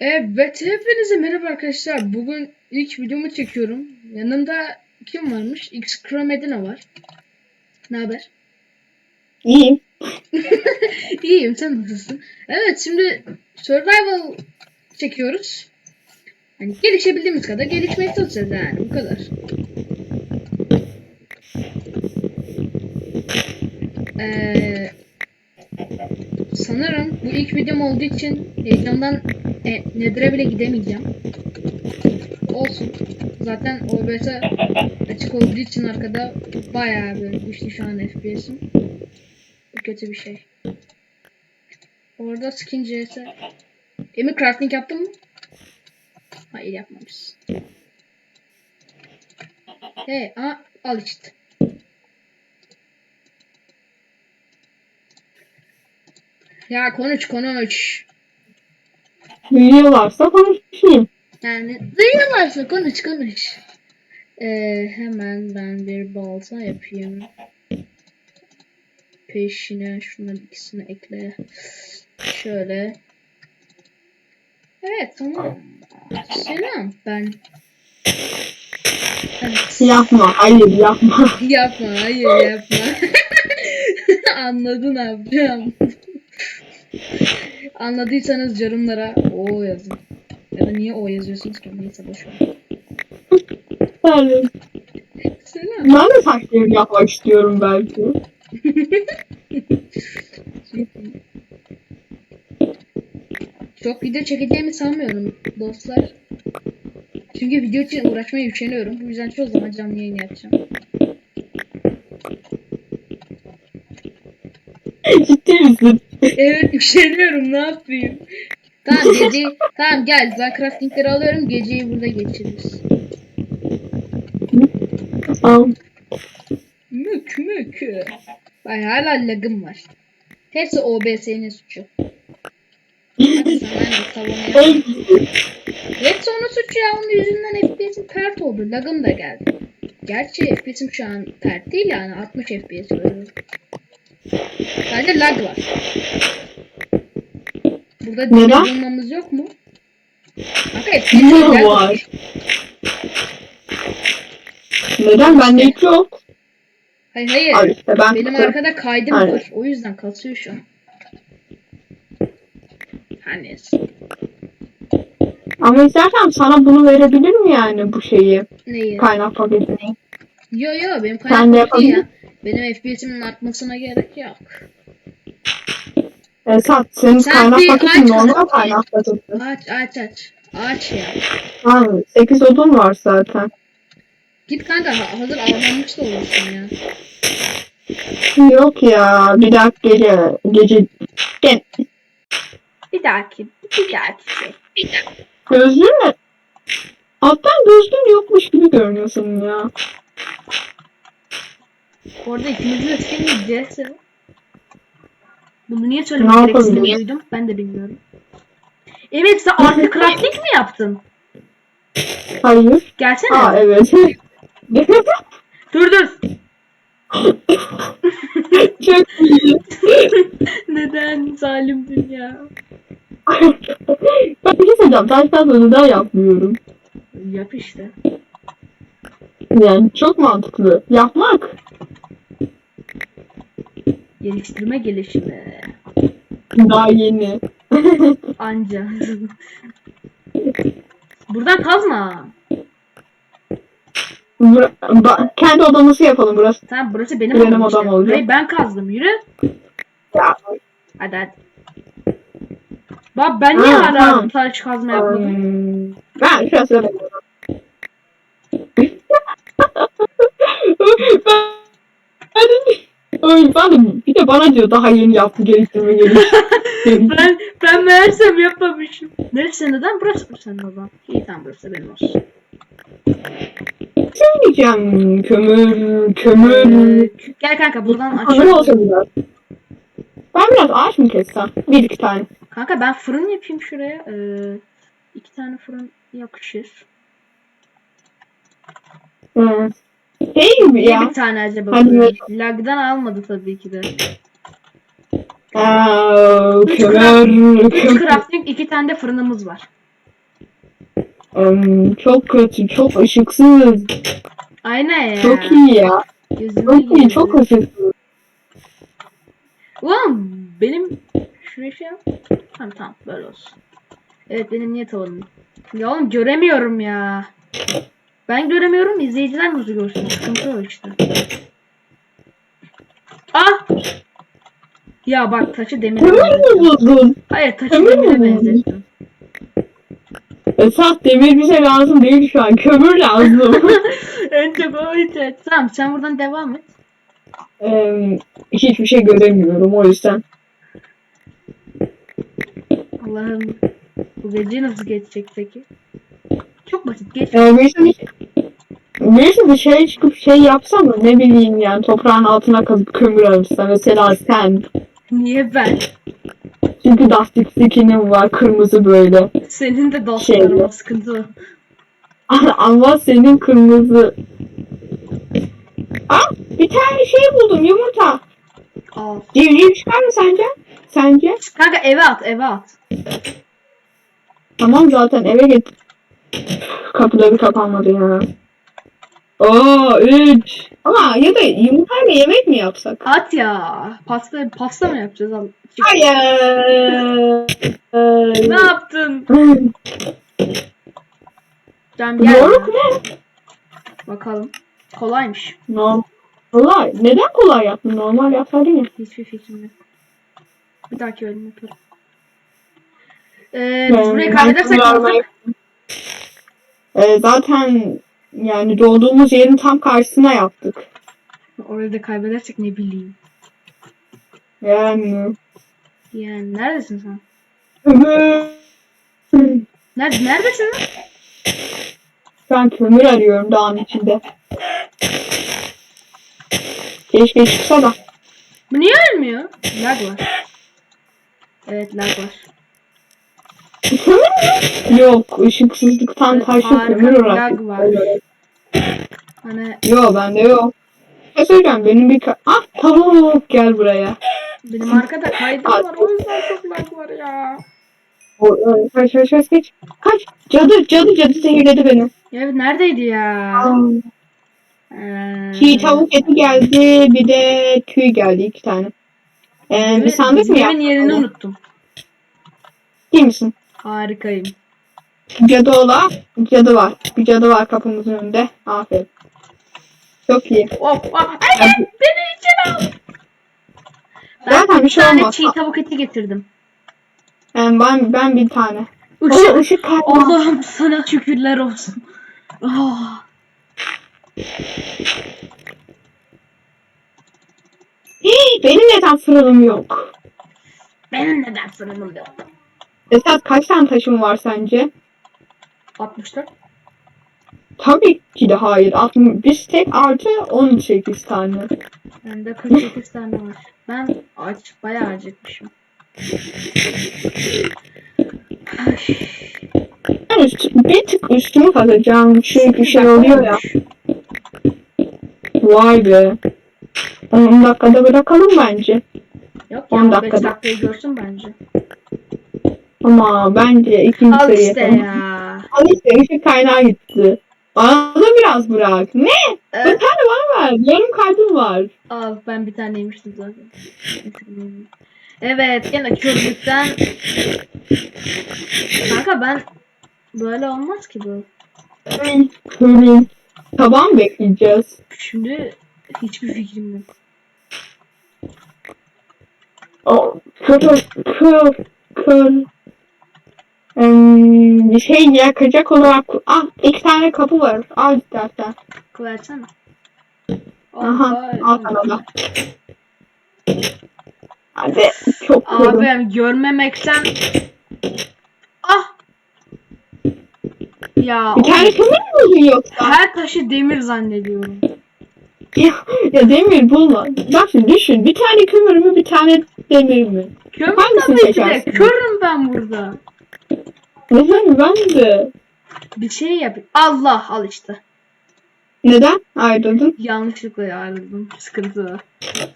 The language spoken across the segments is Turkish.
Evet, hepinize merhaba arkadaşlar. Bugün ilk videomu çekiyorum. Yanımda kim varmış? X Medina var. Ne haber? İyiyim. İyiyim, sen nasılsın? Evet, şimdi survival çekiyoruz. Yani gelişebildiğimiz kadar gelişmeye çalışacağız yani, bu kadar. Ee, sanırım bu ilk videom olduğu için heyecandan e, Nether'a bile gidemeyeceğim. Olsun. Zaten OBS açık olduğu için arkada bayağı böyle güçlü şu an FPS'im. Bu kötü bir şey. Orada skin CS. Emir crafting yaptın mı? Hayır yapmamışsın. Hey, aa, al işte. Ya konuş konuş. Duyuyorlarsa konuşayım. Yani duyuyorlarsa konuş konuş. Ee, hemen ben bir balta yapayım. Peşine şunların ikisini ekle. Şöyle. Evet tamam. Selam ben. Evet. Yapma. Hayır yapma. Yapma hayır yapma. Anladın yapacağım. Anladıysanız yorumlara o yazın. Ya da niye o yazıyorsunuz ki neyse boşver. Yani, Selam. ben de takdir yapmak istiyorum belki. Çok video çekeceğimi sanmıyorum dostlar. Çünkü video için uğraşmaya üşeniyorum. Bu yüzden çoğu zaman canlı yayın yapacağım. Ciddi misin? Evet üşeniyorum ne yapayım. Tamam gece tamam gel ben craftingleri alıyorum geceyi burada geçiririz. Tamam. Mük mük. Bak hala lagım var. Hepsi OBS'nin suçu. Hepsi onun suçu ya onun yüzünden FPS'im pert oldu. Lagım da geldi. Gerçi FPS'im şu an pert değil yani 60 FPS görüyorum. Sadece lag var. Burada Neden? demir bulmamız yok mu? Kanka Bilmiyorum lag var. Neden? Bende hiç yok. Hayır hayır. Al işte ben Benim kısım- arkada kaydım Aynen. var. O yüzden kasıyor şu an. Her neyse. Ama istersen sana bunu verebilirim yani bu şeyi. Neyi? Kaynak paketini. Yo yo benim Sen de kaynaklı değil yapabilir ya. Benim FPS'imin artmasına gerek yok. Esat senin Sen kaynak bir paketin aç normal paketi. Aç aç aç. Aç ya. Ha, 8 odun var zaten. Git kanka ha- hazır avlanmış da olursun ya. Yok ya bir dakika gece gece Gel. Bir dahaki. Bir dahaki şey. gözlüğün ne? Alttan gözlüğün yokmuş gibi görünüyorsun ya. Orada ikimizin de skin CS. Bunu niye söylemek gerektiğini duydum. Ben de bilmiyorum. Evet sen artık crafting mi yaptın? Hayır. Gelsene. Aa evet. Dur dur. Çok iyi. Neden zalim dünya? ben bir şey söyleyeceğim. Taştan da neden yapmıyorum? Yap işte. Yani çok mantıklı. Yapmak. Geliştirme gelişme. Daha yeni. Anca. Buradan kazma. Bura- ba- kendi odamızı yapalım burası. Tamam burası benim, Benim odam odam olacak. Burayı ben kazdım. Yürü. Ya. Hadi hadi. Bak ben niye Ha, hala tamam. taş kazma yapmadım? Hmm, Ben şurası da ben, Oy, ben de, bir de bana diyor daha yeni yaptı geliştirme geliştirme. ben ben meğersem yapmamışım. Neresi neden? Burası mı senin odan? İyi tamam burası benim olsun. Söyleyeceğim kömür kömür. Ee, gel kanka buradan Kömür olsa biraz. Ben biraz ağaç mı kessem? Bir iki tane. Kanka ben fırın yapayım şuraya. Ee, iki tane fırın yakışır. Hı. Gibi Niye ya. bir tane acaba? Hadi. Lag'dan almadı tabii ki de. Aa, kömür. Üç crafting iki tane de fırınımız var. Im, çok kötü, çok ışıksız. Aynen ya. Çok iyi ya. Gözüme Çok iyi, girdi. çok ışıksız. Ulan benim şuraya şey yap. Tamam tamam böyle olsun. Evet benim niye tavanım? Ya oğlum göremiyorum ya. Ben göremiyorum izleyiciler nasıl görsün? Sıkıntı o işte. Ah! Ya bak taşı demire mü benzettim. buldun? Hayır taşı Kömür mü demire buldun? benzettim. Esat demir bize lazım değil şu an. Kömür lazım. en çok o işte. Tamam sen buradan devam et. Em, hiçbir şey göremiyorum o yüzden. Allah'ım bu gece nasıl geçecek peki? Çok basit geç. Bir, birisi bir şey çıkıp şey yapsa mı ne bileyim yani toprağın altına kazıp kömür ararsa mesela sen. Niye ben? Çünkü Dusty Stick'inin var kırmızı böyle. Senin de dostların Şeyle. var sıkıntı. Ama senin kırmızı. Ah bir tane şey buldum yumurta. Al. Civciv çıkar mı sence? Sence? Kanka eve at eve at. Tamam zaten eve git. Kapıları kapanmadı ya. Oo üç. Ama ya da yumurtayla yemek mi yapsak? At ya. Pasta pasta mı yapacağız? Çık. Hayır. Ne yaptın? Cem gel. Yoruk ya. mu? Bakalım. Kolaymış. No. Kolay. Neden kolay yaptın? Normal yapsaydın ya. Hiçbir fikrim yok. Bir dahaki bölüm yaparım. Ee, biz burayı kaybedersek ne Ee, zaten yani doğduğumuz yerin tam karşısına yaptık. Orayı da kaybedersek ne bileyim. Yani. Yani neredesin sen? Nerede, neredesin? Ben kömür arıyorum dağın içinde. Keşke çıksa da. Bu niye ölmüyor? Lag var. Evet lag var. Yok, ışıksızlıktan Evet, taşı harika kömür bir olarak. lag var. Hani Yok bende yok. Ne söyleyeceğim benim bir ka- Ah tavuk gel buraya. benim arkada kaydım var o yüzden çok lag var ya. O, o, kaç kaç kaç kaç. Kaç. Cadı cadı cadı zehirledi beni. Ya neredeydi ya? Ee, Çiğ tavuk eti geldi bir de tüy geldi iki tane. Ee, bir sandık mı yaptın? yerini unuttum. Değil misin? Harikayım. Cadı ola. Cadı var. Bir cadı var kapımızın önünde. Aferin. Çok iyi. Ah, ay, Hadi. beni içeri al. Ben Zaten bir bir şey tane olmaz. çiğ tavuk eti getirdim. Yani ben ben bir tane. Işık. Işık, ışık. Allah'ım sana şükürler olsun. Hii, Benim neden fırınım yok? Benim neden fırınım yok? Esat kaç tane taşım var sence? 64. Tabii ki de hayır. 60, bir tek artı 18 tane. Bende 48 tane var. Ben aç, bayağı acıkmışım. Ben üst, bir tık üstümü kazacağım. Çünkü şey oluyor ya. Vay be. 10 dakikada bırakalım bence. Yok ya 5 dakikada. dakikayı görsün bence. Ama bence ikinci Al sayı işte yapalım. ya. Al işte ışık kaynağı gitti. Bana da biraz bırak. Ne? Bir Evet. tane bana ver. Yarım kalbim var. Al ben bir tane yemiştim zaten. Evet gene körlükten. Kanka ben böyle olmaz ki bu. Körüm. Taban bekleyeceğiz. Şimdi hiçbir fikrim yok. O kör kör kör. Bir şey yakacak olarak ah iki tane kapı var. Al istersen. Versene. Aha al sana da. Hadi çok körüm. Abi görmemekten Ah Ya Bir tane kömür mü buldun yoksa? her taşı demir zannediyorum. Ya, ya demir bulma. Bak şimdi düşün. Bir tane kömür mü bir tane demir mi? Kömür Hangisini tabii ki de. seçersin? Körüm ben burada. Neden ben de? Bir şey yap. Allah al işte. Neden ayrıldın? Yanlışlıkla ayarladım. Sıkıntı.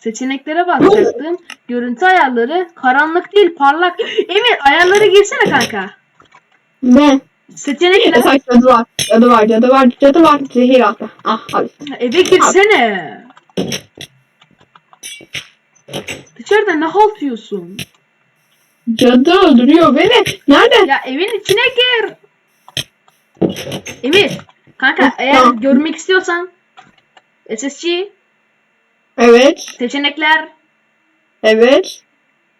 Seçeneklere bakacaktım. Görüntü ayarları karanlık değil parlak. Emir ayarlara girsene kanka. Ne? Seçenekler. Esas cadı var. Cadı var, cadı var, cadı var. Zehir attı. Ah al. Eve girsene. Dışarıda ne halt yiyorsun? Cadı öldürüyor beni. Nerede? Ya evin içine gir. Emir. Kanka eğer görmek istiyorsan SSG Evet. seçenekler Evet.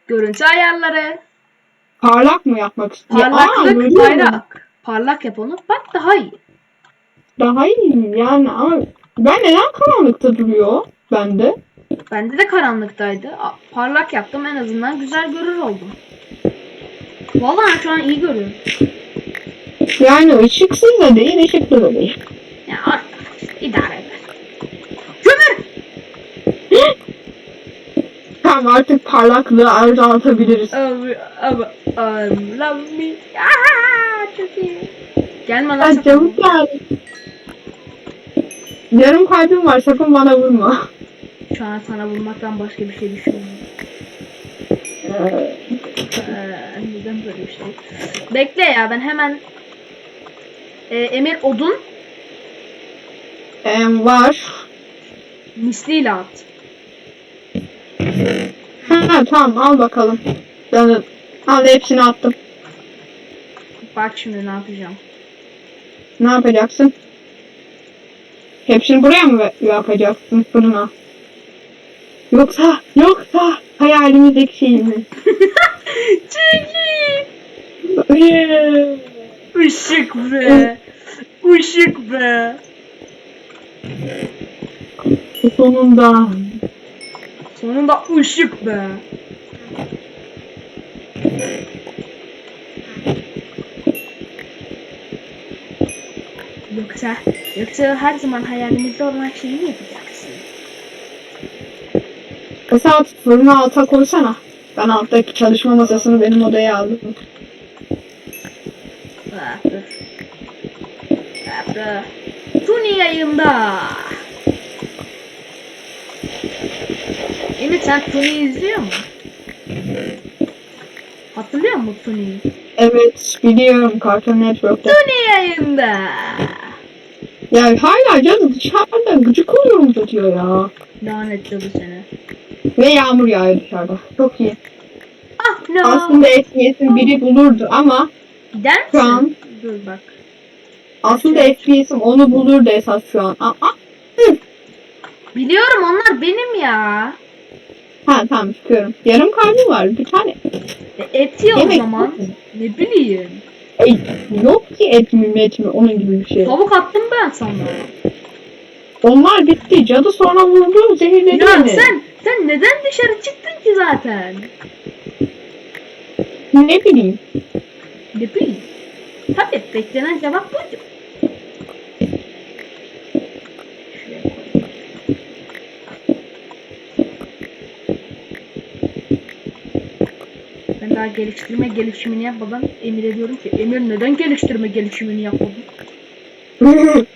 görüntü ayarları Parlak mı yapmak istiyor? Aa, parlaklık görüyorum. bayrak. Parlak yap onu. Bak daha iyi. Daha iyi yani ama ben neden karanlıkta duruyor bende? Bende de karanlıktaydı. Parlak yaptım en azından güzel görür oldum. Vallahi şu an iyi görüyorum. Yani ışıksız da değil, ışıklı da değil. Ya artık idare eder. Kömür! Tamam artık parlaklığı azaltabiliriz. Abi, abi, abi, love me. Aa, çok iyi. Gelme lan Ay çabuk gel. Yarım kalbim var sakın bana vurma. Şu an sana vurmaktan başka bir şey düşünmüyorum. Ee, Ee, neden böyle bir şey? Bekle ya ben hemen Ee, Emir odun em, var. misliyle at. Ha, tamam al bakalım. Ben al hepsini attım. Bak şimdi ne yapacağım. Ne yapacaksın? Hepsini buraya mı yapacaksın fırına? Yoksa, yoksa hayalimizdeki şey mi? Yeah. Işık be! Işık be! Sonunda. Sonunda ışık be! Yoksa, yoksa her zaman hayalimizde olan şeyi mi yapacaksın? Esat fırına alta koysana. Ben alttaki çalışma masasını benim odaya aldım. Tuni yayında. Emir sen Tuni'yi izliyor musun? Hatırlıyor musun Tuni'yi? Evet biliyorum Cartoon Network'ta. Tuni yayında. Yani hala canım dışarıda gıcık oluyorum diyor ya. Lanet cadı seni. Ve yağmur yağıyor dışarıda. Çok iyi. Ah no. Aslında FPS'in biri bulurdu ama Gider misin? Şu an- Dur bak. aslında FPS'im onu bulurdu esas şu an. Aa, aa. Biliyorum onlar benim ya. Ha tamam çıkıyorum. Yarım kalbim var bir tane. E, et ye o Yemek zaman. yok mu? Ne bileyim. Ey, yok ki et mi met mi onun gibi bir şey. Tavuk attım ben sana. Onlar bitti. Cadı sonra vurdu zehirledi beni. sen sen neden dışarı çıktın ki zaten? Ne bileyim. Ne bileyim. Tabii beklenen cevap buydu. Ben daha geliştirme gelişimini yapmadan Emir'e diyorum ki Emir neden geliştirme gelişimini yapmadın?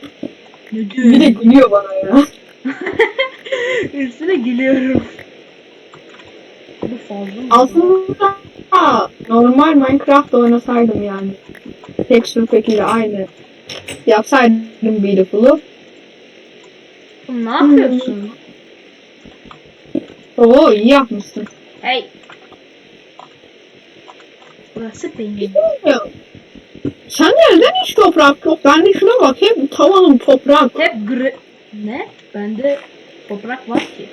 Ne diyor? bir de gülüyor bana ya. Üstüne gülüyorum. Bu fazla mı? Aslında ha, normal Minecraft oynasaydım yani. Texture pack'iyle aynı. Yapsaydım Beautiful'u. Ne yapıyorsun? Oo iyi yapmışsın. Hey. Burası benim. Ya, Sen neden hiç toprak yok? Ben de şuna bak hep tavanım toprak. Hep gri... Ne? Bende toprak var ki.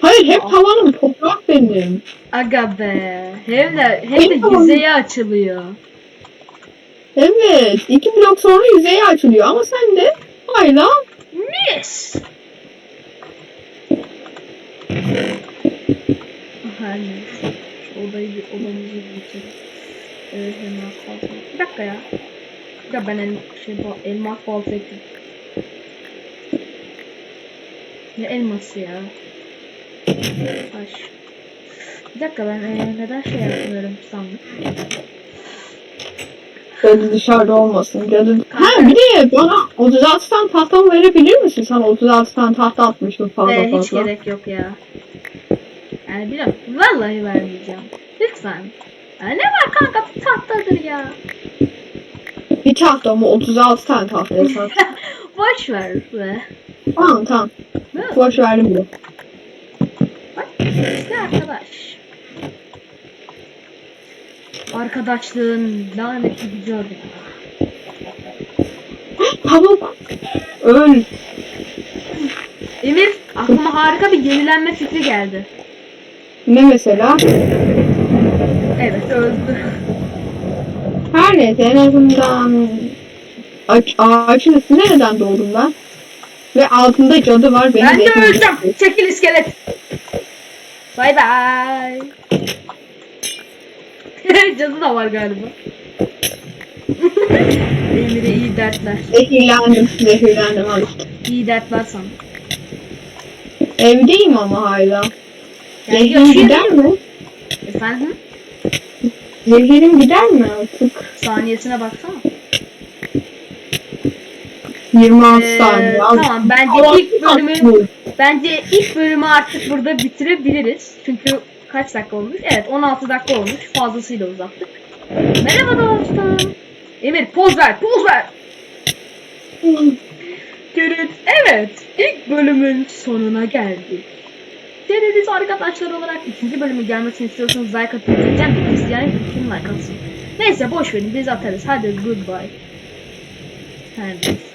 Hayır hep tavanım toprak benim. Aga be. Hem de, hem de Benim yüzeye açılıyor. Evet iki blok sonra yüzeye açılıyor ama sen de hala Mis. Her neyse. Şu odayı bir odamızı geçelim. Ee, hemen kalkalım. Bir dakika ya. Bir dakika ben elma, şey, elmas balta. Ne elması ya? Taş. Bir dakika ben e, neden şey yapmıyorum sandım. cadı dışarıda olmasın. Cadı... Ha bir de bana 36 tane tahtamı verebilir misin? Sana 36 tane tahta atmıştım fazla Ee, hiç fazla. gerek yok ya. Yani biliyorum. Vallahi vermeyeceğim. Lütfen. Ya ne var kanka tahtadır ya. Bir tahta mı? 36 tane tahta. Boş ver be. tamam tamam. Boş verdim bile. Bak işte arkadaş. Arkadaşlığın laneti güzel. Tavuk. Öl. Emir aklıma harika bir yenilenme fikri geldi. Ne mesela? Evet öldü. Her neyse en azından ağaç, ağacın üstünde neden doğdum ben? Ve altında cadı var. Beni Ben de öleceğim. Çekil iskelet. Bay bay. Cadı da var galiba. Emir'e iyi dertler. Zehirlendim. Zehirlendim işte. İyi dertler sana. Evdeyim ama hala. Yani gider mi? Efendim? Zehirim gider mi artık? Saniyesine baksana. 26 Ee, saniye. tamam bence Allah ilk bölümü aşkına. bence ilk bölümü artık burada bitirebiliriz. Çünkü kaç dakika olmuş? Evet 16 dakika olmuş. Fazlasıyla uzattık. Merhaba dostum. Emir poz ver poz ver. Görün evet ilk bölümün sonuna geldik. Dediniz arkadaşlar olarak ikinci bölümü gelmesini istiyorsanız like atın diyeceğim isteyen kim like atsın. Neyse boş verin biz atarız. Hadi goodbye. Her neyse.